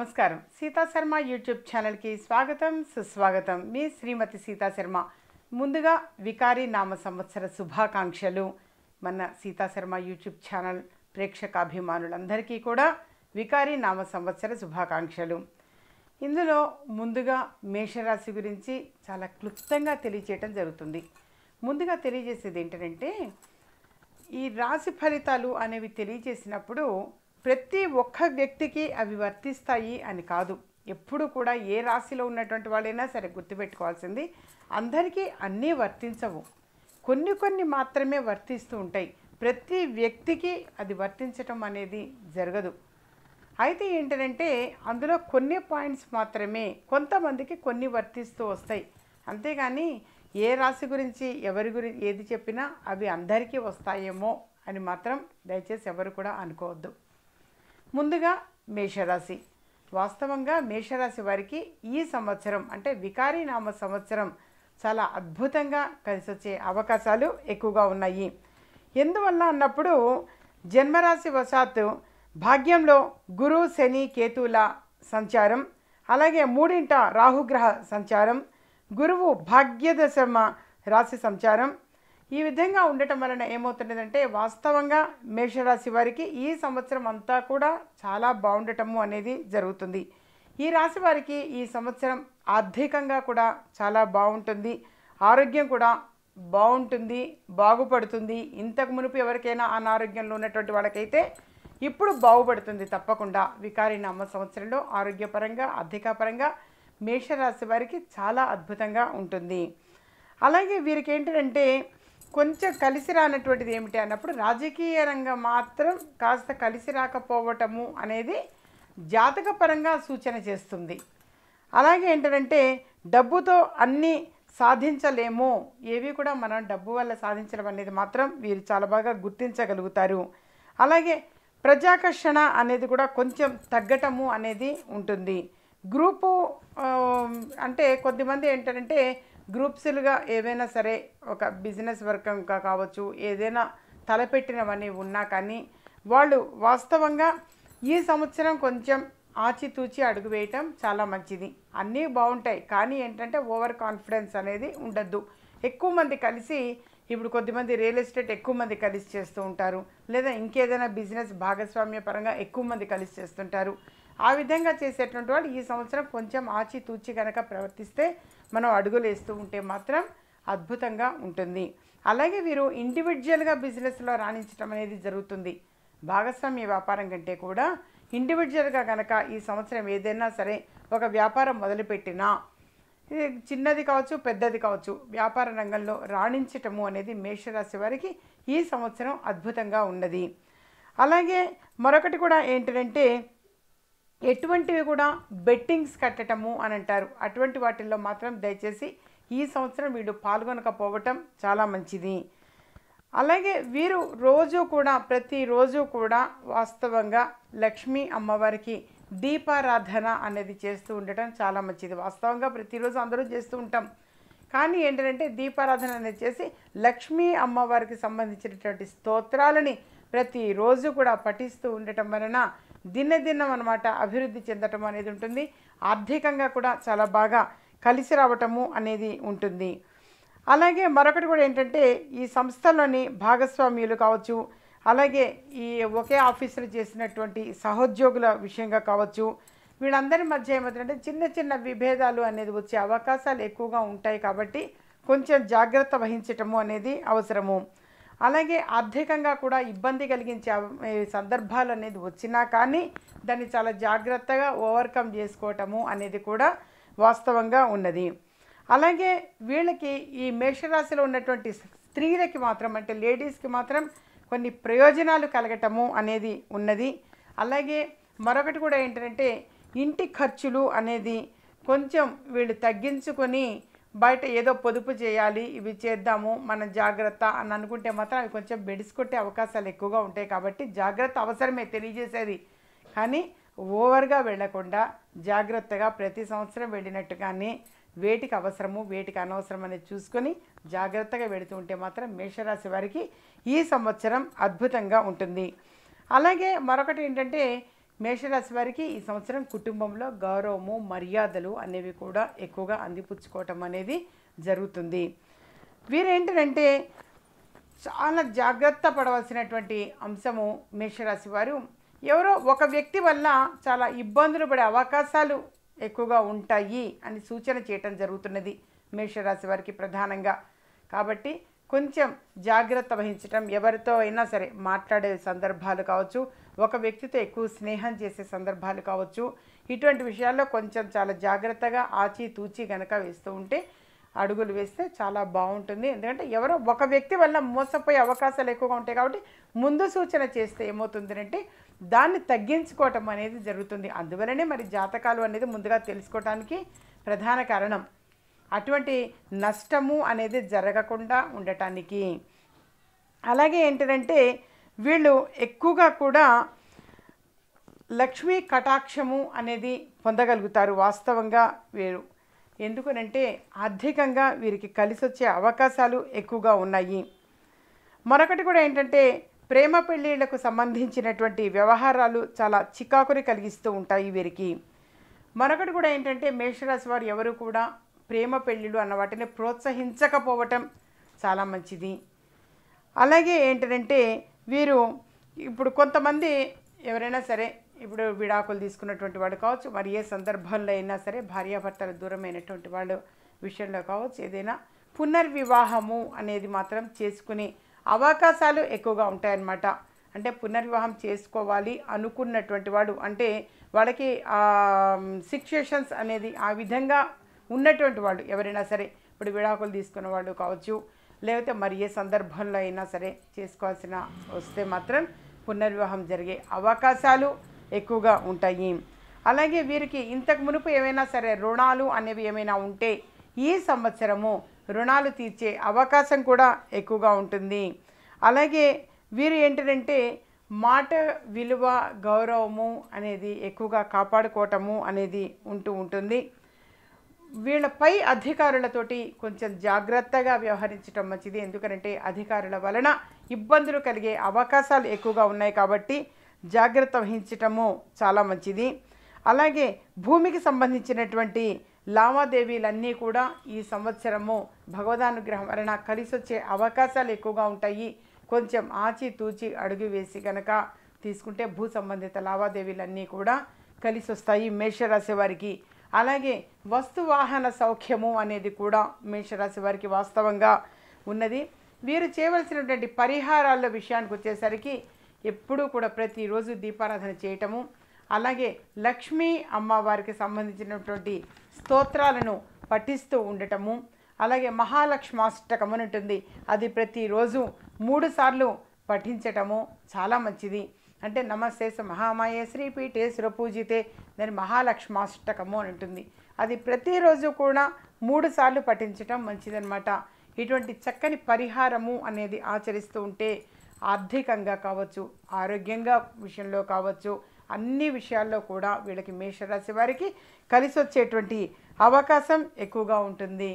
నమస్కారం. సీతా శర్మ యూట్యూబ్ ఛానల్కి స్వాగతం సుస్వాగతం. మీ శ్రీమతి సీతాశర్మ ముందుగా వికారి నామ సంవత్సర శుభాకాంక్షలు. మన సీతాశర్మ యూట్యూబ్ ఛానల్ ప్రేక్షకాభిమానులందరికీ కూడా వికారి నామ సంవత్సర శుభాకాంక్షలు. ఇందులో ముందుగా మేషరాశి గురించి చాలా క్లుప్తంగా తెలియచేయటం జరుగుతుంది. ముందుగా తెలియజేసేది ఏంటంటే ఈ రాశి ఫలితాలు అనేవి తెలియజేసినప్పుడు ప్రతి ఒక్క వ్యక్తికి అవి వర్తిస్తాయి అని కాదు. ఎప్పుడు కూడా ఏ రాశిలో ఉన్నటువంటి వాళ్ళైనా సరే గుర్తుపెట్టుకోవాల్సింది అందరికీ అన్నీ వర్తించవు. కొన్ని కొన్ని మాత్రమే వర్తిస్తూ ఉంటాయి. ప్రతి వ్యక్తికి అది వర్తించటం అనేది జరగదు. అయితే ఏంటంటే అందులో కొన్ని పాయింట్స్ మాత్రమే కొంతమందికి కొన్ని వర్తిస్తూ వస్తాయి. అంతేగాని ఏ రాశి గురించి ఎవరి గురించి ఏది చెప్పినా అవి అందరికీ వస్తాయేమో అని మాత్రం దయచేసి ఎవరు కూడా అనుకోవద్దు. ముందుగా మేషరాశి. వాస్తవంగా మేషరాశి వారికి ఈ సంవత్సరం అంటే వికారీ నామ సంవత్సరం చాలా అద్భుతంగా కలిసొచ్చే అవకాశాలు ఎక్కువగా ఉన్నాయి. ఎందువల్ల అన్నప్పుడు జన్మరాశి వశాత్తు భాగ్యంలో గురు శని కేతువుల సంచారం అలాగే మూడింట రాహుగ్రహ సంచారం గురువు భాగ్యదశమ రాశి సంచారం ఈ విధంగా ఉండటం వలన ఏమవుతున్నదంటే వాస్తవంగా మేషరాశి వారికి ఈ సంవత్సరం అంతా కూడా చాలా బాగుండటము అనేది జరుగుతుంది. ఈ రాశి వారికి ఈ సంవత్సరం ఆర్థికంగా కూడా చాలా బాగుంటుంది. ఆరోగ్యం కూడా బాగుంటుంది బాగుపడుతుంది. ఇంతకు మునుపు ఎవరికైనా అనారోగ్యంలో ఉన్నటువంటి వాళ్ళకైతే ఇప్పుడు బాగుపడుతుంది తప్పకుండా. వికారి నామ సంవత్సరంలో ఆరోగ్యపరంగా ఆర్థికపరంగా మేషరాశి వారికి చాలా అద్భుతంగా ఉంటుంది. అలాగే వీరికి ఏంటంటే కొంచెం కలిసి రానటువంటిది ఏమిటి అన్నప్పుడు రాజకీయ రంగం మాత్రం కాస్త కలిసి రాకపోవటము అనేది జాతకపరంగా సూచన చేస్తుంది. అలాగే ఏంటంటే డబ్బుతో అన్నీ సాధించలేము. ఏవి కూడా మనం డబ్బు వల్ల సాధించడం అనేది మాత్రం వీరు చాలా బాగా గుర్తించగలుగుతారు. అలాగే ప్రజాకర్షణ అనేది కూడా కొంచెం తగ్గటము అనేది ఉంటుంది. గ్రూపు అంటే కొద్దిమంది ఏంటంటే గ్రూప్స్లుగా ఏవైనా సరే ఒక బిజినెస్ వర్గంగా కావచ్చు ఏదైనా తలపెట్టినవన్నీ ఉన్నా కానీ వాళ్ళు వాస్తవంగా ఈ సంవత్సరం కొంచెం ఆచితూచి అడుగు వేయటం చాలా మంచిది. అన్నీ బాగుంటాయి కానీ ఏంటంటే ఓవర్ కాన్ఫిడెన్స్ అనేది ఉండద్దు. ఎక్కువ మంది కలిసి ఇప్పుడు కొద్దిమంది రియల్ ఎస్టేట్ ఎక్కువ మంది కలిసి చేస్తూ ఉంటారు లేదా ఇంకేదైనా బిజినెస్ భాగస్వామ్య పరంగా ఎక్కువ మంది కలిసి చేస్తుంటారు. ఆ విధంగా చేసేటువంటి వాళ్ళు ఈ సంవత్సరం కొంచెం ఆచితూచి కనుక ప్రవర్తిస్తే మనం అడుగులు వేస్తూ ఉంటే మాత్రం అద్భుతంగా ఉంటుంది. అలాగే వీరు ఇండివిజువల్గా బిజినెస్లో రాణించడం అనేది జరుగుతుంది. భాగస్వామ్య వ్యాపారం కంటే కూడా ఇండివిజువల్గా కనుక ఈ సంవత్సరం ఏదైనా సరే ఒక వ్యాపారం మొదలుపెట్టినా ఇది చిన్నది కావచ్చు పెద్దది కావచ్చు వ్యాపార రంగంలో రాణించటము అనేది మేషరాశి వారికి ఈ సంవత్సరం అద్భుతంగా ఉన్నది. అలాగే మరొకటి కూడా ఏంటంటే ఎటువంటివి కూడా బెట్టింగ్స్ కట్టటము అని అంటారు. అటువంటి వాటిల్లో మాత్రం దయచేసి ఈ సంవత్సరం వీళ్ళు పాల్గొనకపోవటం చాలా మంచిది. అలాగే వీరు రోజు కూడా ప్రతిరోజు కూడా వాస్తవంగా లక్ష్మీ అమ్మవారికి దీపారాధన అనేది చేస్తూ ఉండటం చాలా మంచిది. వాస్తవంగా ప్రతిరోజు అందరూ చేస్తూ ఉంటాం. కానీ ఏంటంటే దీపారాధన అనేది చేసి లక్ష్మీ అమ్మవారికి సంబంధించినటువంటి స్తోత్రాలని ప్రతిరోజు కూడా పఠిస్తూ ఉండటం వలన దినదినం అనమాట అభివృద్ధి చెందటం అనేది ఉంటుంది. ఆర్థికంగా కూడా చాలా బాగా కలిసి రావటము అనేది ఉంటుంది. అలాగే మరొకటి కూడా ఏంటంటే ఈ సంస్థలోని భాగస్వామ్యులు కావచ్చు అలాగే ఈ ఒకే ఆఫీసులో చేసినటువంటి సహోద్యోగుల విషయంగా కావచ్చు వీళ్ళందరి మధ్య ఏమవుతుందంటే చిన్న చిన్న విభేదాలు అనేది వచ్చే అవకాశాలు ఎక్కువగా ఉంటాయి కాబట్టి కొంచెం జాగ్రత్త వహించటము అనేది అవసరము. అలాగే ఆర్థికంగా కూడా ఇబ్బంది కలిగించే సందర్భాలు అనేది వచ్చినా కానీ దాన్ని చాలా జాగ్రత్తగా ఓవర్కమ్ చేసుకోవటము అనేది కూడా వాస్తవంగా ఉన్నది. అలాగే వీళ్ళకి ఈ మేషరాశిలో ఉన్నటువంటి స్త్రీలకి మాత్రం అంటే లేడీస్కి మాత్రం కొన్ని ప్రయోజనాలు కలగటము అనేది ఉన్నది. అలాగే మరొకటి కూడా ఏంటంటే ఇంటి ఖర్చులు అనేది కొంచెం వీళ్ళు తగ్గించుకొని బయట ఏదో పొదుపు చేయాలి ఇవి చేద్దాము మనం జాగ్రత్త అని అనుకుంటే మాత్రం అవి కొంచెం బెడిసికొట్టే అవకాశాలు ఎక్కువగా ఉంటాయి కాబట్టి జాగ్రత్త అవసరమే తెలియజేసేది. కానీ ఓవర్గా వెళ్ళకుండా జాగ్రత్తగా ప్రతి సంవత్సరం వెళ్ళినట్టుగానే వేటికి అవసరము వేటికి అనవసరం అనేది చూసుకొని జాగ్రత్తగా వెళుతూ ఉంటే మాత్రం మేషరాశి వారికి ఈ సంవత్సరం అద్భుతంగా ఉంటుంది. అలాగే మరొకటి ఏంటంటే మేషరాశి వారికి ఈ సంవత్సరం కుటుంబంలో గౌరవము మర్యాదలు అనేవి కూడా ఎక్కువగా అందిపుచ్చుకోవటం అనేది జరుగుతుంది. వీరేంటంటే చాలా జాగ్రత్త పడవలసినటువంటి అంశము మేషరాశి వారు. ఎవరో ఒక వ్యక్తి వల్ల చాలా ఇబ్బందులు పడే అవకాశాలు ఎక్కువగా ఉంటాయి అని సూచన చేయటం జరుగుతున్నది మేషరాశి వారికి ప్రధానంగా. కాబట్టి కొంచెం జాగ్రత్త వహించటం ఎవరితో అయినా సరే మాట్లాడే సందర్భాలు కావచ్చు ఒక వ్యక్తితో ఎక్కువ స్నేహం చేసే సందర్భాలు కావచ్చు ఇటువంటి విషయాల్లో కొంచెం చాలా జాగ్రత్తగా ఆచి తూచి గనక వేస్తూ ఉంటే అడుగులు వేస్తే చాలా బాగుంటుంది. ఎందుకంటే ఎవరో ఒక వ్యక్తి వల్ల మోసపోయే అవకాశాలు ఎక్కువగా ఉంటాయి కాబట్టి ముందు సూచన చేస్తే ఏమవుతుందంటే దాన్ని తగ్గించుకోవటం అనేది జరుగుతుంది. అందువలనే మరి జాతకాలు అనేది ముందుగా తెలుసుకోవటానికి ప్రధాన కారణం. అటువంటి నష్టము అనేది జరగకుండా ఉండటానికి. అలాగే ఏంటంటే వీళ్ళు ఎక్కువగా కూడా లక్ష్మీ కటాక్షము అనేది పొందగలుగుతారు వాస్తవంగా వీరు. ఎందుకనంటే ఆర్థికంగా వీరికి కలిసి వచ్చే అవకాశాలు ఎక్కువగా ఉన్నాయి. మరొకటి కూడా ఏంటంటే ప్రేమ పెళ్ళిళ్ళకు సంబంధించినటువంటి వ్యవహారాలు చాలా చికాకుని కలిగిస్తూ ఉంటాయి వీరికి. మరొకటి కూడా ఏంటంటే మేషరాశి వారు ఎవరు కూడా ప్రేమ పెళ్ళిళ్ళు అన్న వాటిని ప్రోత్సహించకపోవటం చాలా మంచిది. అలాగే ఏంటంటే వీరు ఇప్పుడు కొంతమంది ఎవరైనా సరే ఇప్పుడు విడాకులు తీసుకున్నటువంటి వాడు కావచ్చు మరి ఏ సందర్భంలో అయినా సరే భార్యాభర్తలు దూరమైనటువంటి వాళ్ళు విషయంలో కావచ్చు ఏదైనా పునర్వివాహము అనేది మాత్రం చేసుకునే అవకాశాలు ఎక్కువగా ఉంటాయన్నమాట. అంటే పునర్వివాహం చేసుకోవాలి అనుకున్నటువంటి వాడు అంటే వాళ్ళకి సిచ్యుయేషన్స్ అనేది ఆ విధంగా ఉన్నటువంటి వాళ్ళు ఎవరైనా సరే ఇప్పుడు విడాకులు తీసుకున్న వాళ్ళు కావచ్చు లేకపోతే మరి ఏ సందర్భంలో అయినా సరే చేసుకోవాల్సిన వస్తే మాత్రం పునర్వివాహం జరిగే అవకాశాలు ఎక్కువగా ఉంటాయి. అలాగే వీరికి ఇంతకు మునుపు ఏమైనా సరే రుణాలు అనేవి ఏమైనా ఉంటే ఈ సంవత్సరము రుణాలు తీర్చే అవకాశం కూడా ఎక్కువగా ఉంటుంది. అలాగే వీరు ఏంటంటే మాట విలువ గౌరవము అనేది ఎక్కువగా కాపాడుకోవటము అనేది ఉంటూ ఉంటుంది. వీళ్ళపై అధికారులతోటి కొంచెం జాగ్రత్తగా వ్యవహరించడం మంచిది. ఎందుకంటే అధికారుల వలన ఇబ్బందులు కలిగే అవకాశాలు ఎక్కువగా ఉన్నాయి కాబట్టి జాగ్రత్త వహించటము చాలా మంచిది. అలాగే భూమికి సంబంధించినటువంటి లావాదేవీలన్నీ కూడా ఈ సంవత్సరము భగవదానుగ్రహం వలన కలిసి వచ్చే అవకాశాలు ఎక్కువగా ఉంటాయి. కొంచెం ఆచితూచి అడుగు వేసి కనుక తీసుకుంటే భూ సంబంధిత లావాదేవీలన్నీ కూడా కలిసి వస్తాయి మేషరాశి వారికి అలాగే వస్తువాహన సౌఖ్యము అనేది కూడా మేషరాశి వారికి వాస్తవంగా ఉన్నది. వీరు చేయవలసినటువంటి పరిహారాల విషయానికి వచ్చేసరికి ఎప్పుడూ కూడా ప్రతిరోజు దీపారాధన చేయటము అలాగే లక్ష్మీ అమ్మవారికి సంబంధించినటువంటి స్తోత్రాలను పఠిస్తూ ఉండటము అలాగే మహాలక్ష్మాష్టకం అని ఉంటుంది. అది ప్రతిరోజు మూడుసార్లు పఠించటము చాలా మంచిది. అంటే నమస్తే మహామాయే శ్రీపీఠే సురపూజితే దాని మహాలక్ష్మాష్టకము అని ఉంటుంది. అది ప్రతిరోజు కూడా మూడు సార్లు పఠించటం మంచిదన్నమాట. ఇటువంటి చక్కని పరిహారము అనేది ఆచరిస్తూ ఉంటే ఆర్థికంగా కావచ్చు ఆరోగ్యంగా విషయంలో కావచ్చు అన్ని విషయాల్లో కూడా వీళ్ళకి మేషరాశి వారికి కలిసి వచ్చేటువంటి అవకాశం ఎక్కువగా ఉంటుంది.